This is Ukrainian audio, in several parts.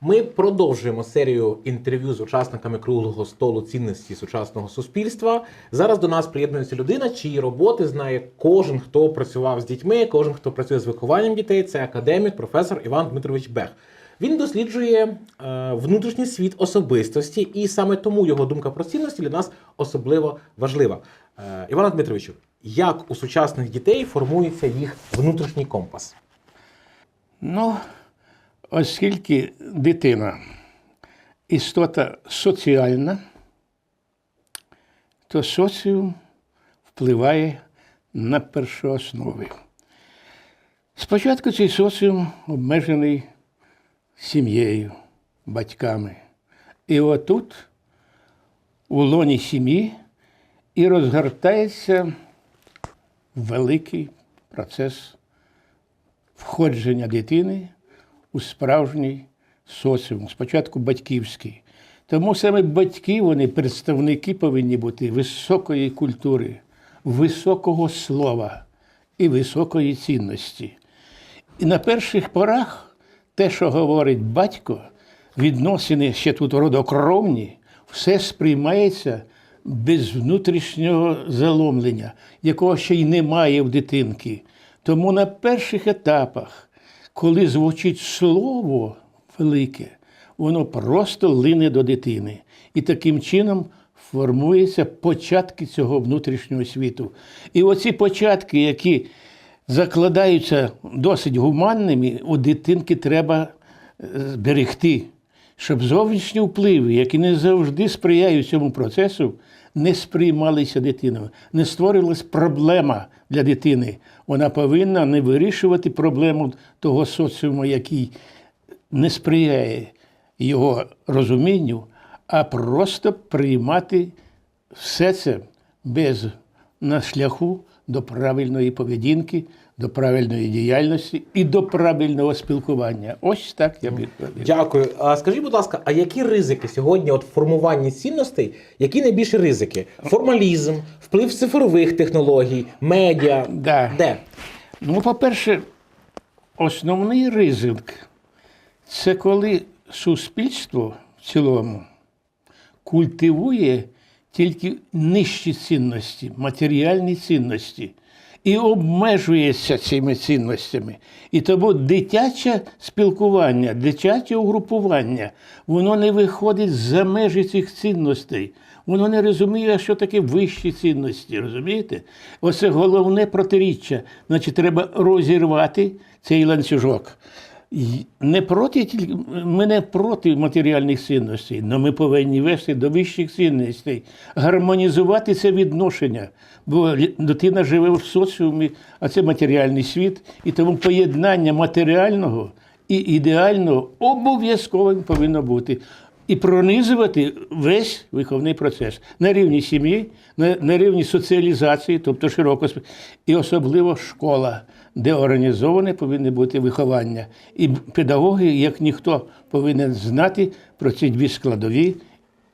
Ми продовжуємо серію інтерв'ю з учасниками круглого столу цінності сучасного суспільства. Зараз до нас приєднується людина, чиї роботи знає кожен, хто працював з дітьми, кожен, хто працює з вихованням дітей. Це академік, професор Іван Дмитрович Бех. Він досліджує е, внутрішній світ особистості, і саме тому його думка про цінності для нас особливо важлива. Е, Івана Дмитровичу, як у сучасних дітей формується їх внутрішній компас? Ну, оскільки дитина істота соціальна, то соціум впливає на першооснови. Спочатку цей соціум обмежений сім'єю, батьками. І отут, у лоні сім'ї, і розгортається великий процес входження дитини у справжній соціум, спочатку батьківський. Тому саме батьки, вони представники повинні бути високої культури, високого слова і високої цінності. І на перших порах те, що говорить батько, відносини ще тут родокровні, все сприймається без внутрішнього заломлення, якого ще й немає в дитинки. Тому на перших етапах, коли звучить слово велике, воно просто лине до дитини. І таким чином формуються початки цього внутрішнього світу. І оці початки, які закладаються досить гуманними, у дитинки треба е, зберегти, щоб зовнішні впливи, які не завжди сприяють цьому процесу, не сприймалися дитиною, не створилась проблема для дитини. Вона повинна не вирішувати проблему того соціуму, який не сприяє його розумінню, а просто приймати все це без на шляху до правильної поведінки, до правильної діяльності і до правильного спілкування. Ось так я б відповів. Дякую. А скажіть, будь ласка, а які ризики сьогодні от в формуванні цінностей? Які найбільші ризики? Формалізм, вплив цифрових технологій, медіа. Да. Де? Ну, по-перше, основний ризик це коли суспільство в цілому культивує тільки нижчі цінності, матеріальні цінності, і обмежується цими цінностями. І тому дитяче спілкування, дитяче угрупування, воно не виходить за межі цих цінностей. Воно не розуміє, що таке вищі цінності, розумієте? Оце головне протиріччя. Значить, треба розірвати цей ланцюжок. Не проти, тільки- ми не проти матеріальних цінностей, але ми повинні вести до вищих цінностей, гармонізувати це відношення. Бо дитина живе в соціумі, а це матеріальний світ, і тому поєднання матеріального і ідеального обов'язково повинно бути. І пронизувати весь виховний процес на рівні сім'ї, на, на рівні соціалізації, тобто широко і особливо школа, де організоване повинне бути виховання. І педагоги, як ніхто, повинен знати про ці дві складові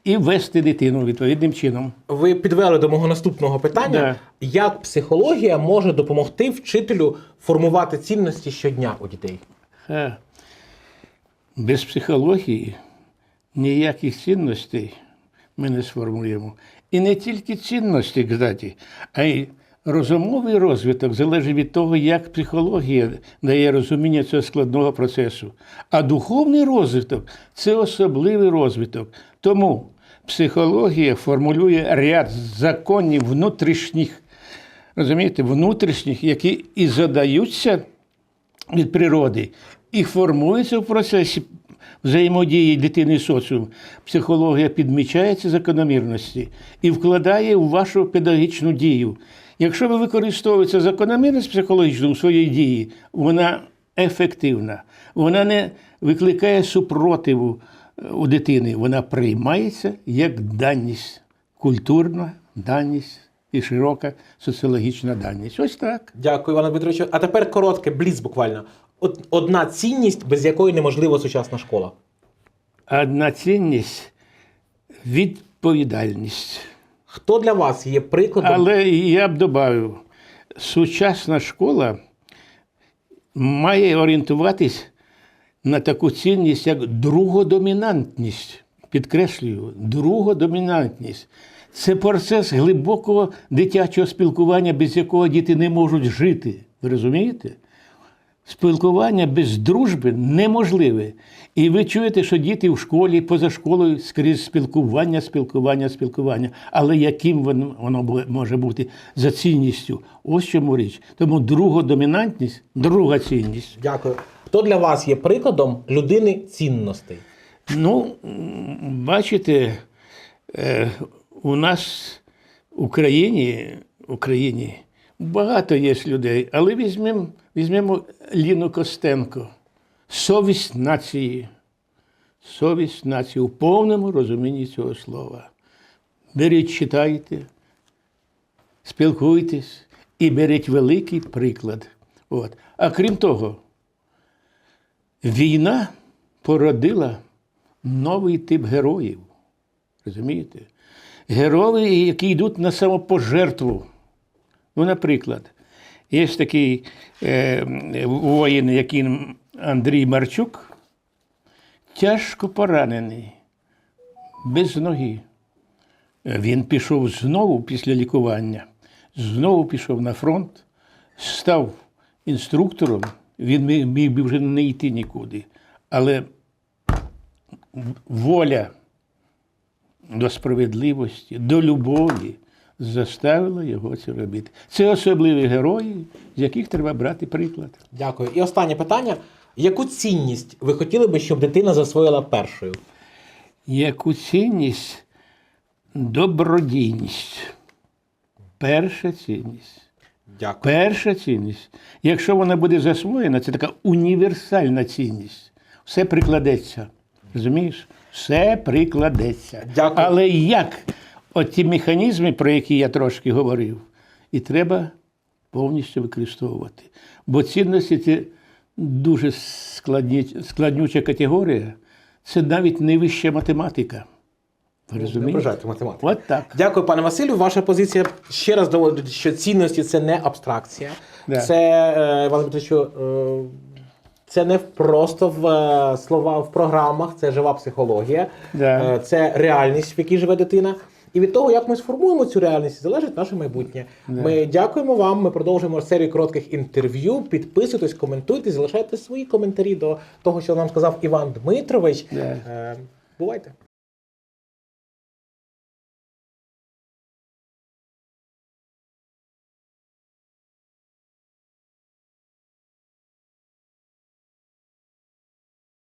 і вести дитину відповідним чином. Ви підвели до мого наступного питання: Да. як психологія може допомогти вчителю формувати цінності щодня у дітей? Е, Без психології ніяких цінностей ми не сформуємо. І не тільки цінності, кстати, а й розумовий розвиток залежить від того, як психологія дає розуміння цього складного процесу. А духовний розвиток це особливий розвиток. Тому психологія формулює ряд законів внутрішніх, розумієте, внутрішніх, які і задаються від природи і формується в процесі взаємодії дитини з соціумом. Психологія підмічає ці закономірності і вкладає у вашу педагогічну дію. Якщо ви використовуєте закономірність психологічну у своїй дії, вона ефективна, вона не викликає супротиву е, у дитини, вона приймається як даність, культурна даність і широка соціологічна даність. Ось так. Дякую, Івана Дмитровичу. А тепер коротке, бліц буквально. Одна цінність, без якої неможлива сучасна школа. Одна цінність відповідальність. Хто для вас є прикладом? Але я б додав, сучасна школа має орієнтуватись на таку цінність, як другодомінантність. Підкреслюю, другодомінантність. Це процес глибокого дитячого спілкування, без якого діти не можуть жити. Ви розумієте? Спілкування без дружби неможливе. І ви чуєте, що діти в школі, поза школою скрізь спілкування, спілкування, спілкування. Але яким воно, воно може бути за цінністю? Ось чому річ. Тому другодомінантність друга цінність. Дякую. Хто для вас є прикладом людини цінностей? Ну, бачите, е, у нас в Україні, в Україні багато є людей, але візьмемо візьмемо Ліну Костенко. Совість нації. Совість нації у повному розумінні цього слова. Беріть, читайте, спілкуйтесь і беріть великий приклад. От. А крім того, війна породила новий тип героїв. Розумієте? Герої, які йдуть на самопожертву. Ну, наприклад, є такий е, воїн, який Андрій Марчук, тяжко поранений, без ноги. Він пішов знову після лікування, знову пішов на фронт, став інструктором. Він міг, би вже не йти нікуди. Але воля до справедливості, до любові заставила його це робити. Це особливі герої, з яких треба брати приклад. Дякую. І останнє питання: яку цінність ви хотіли би, щоб дитина засвоїла першою? Яку цінність добродійність. Перша цінність. Дякую. Перша цінність. Якщо вона буде засвоєна, це така універсальна цінність. Все прикладеться. Розумієш? Все прикладеться. Дякую. Але як оті механізми, про які я трошки говорив, і треба повністю використовувати. Бо цінності це дуже складні, складнюча категорія. Це навіть не вища математика. Ви Не ображайте математику. От так. Дякую, пане Василю. Ваша позиція ще раз доводить, що цінності це не абстракція. Да. Це е, Іван Дмитрович, що е, це не просто в е, слова в програмах, це жива психологія, Да. Це реальність, в якій живе дитина. І від того, як ми сформуємо цю реальність, залежить наше майбутнє. Ми дякуємо вам. Ми продовжуємо серію коротких інтерв'ю. Підписуйтесь, коментуйте, залишайте свої коментарі до того, що нам сказав Іван Дмитрович. Е, Бувайте.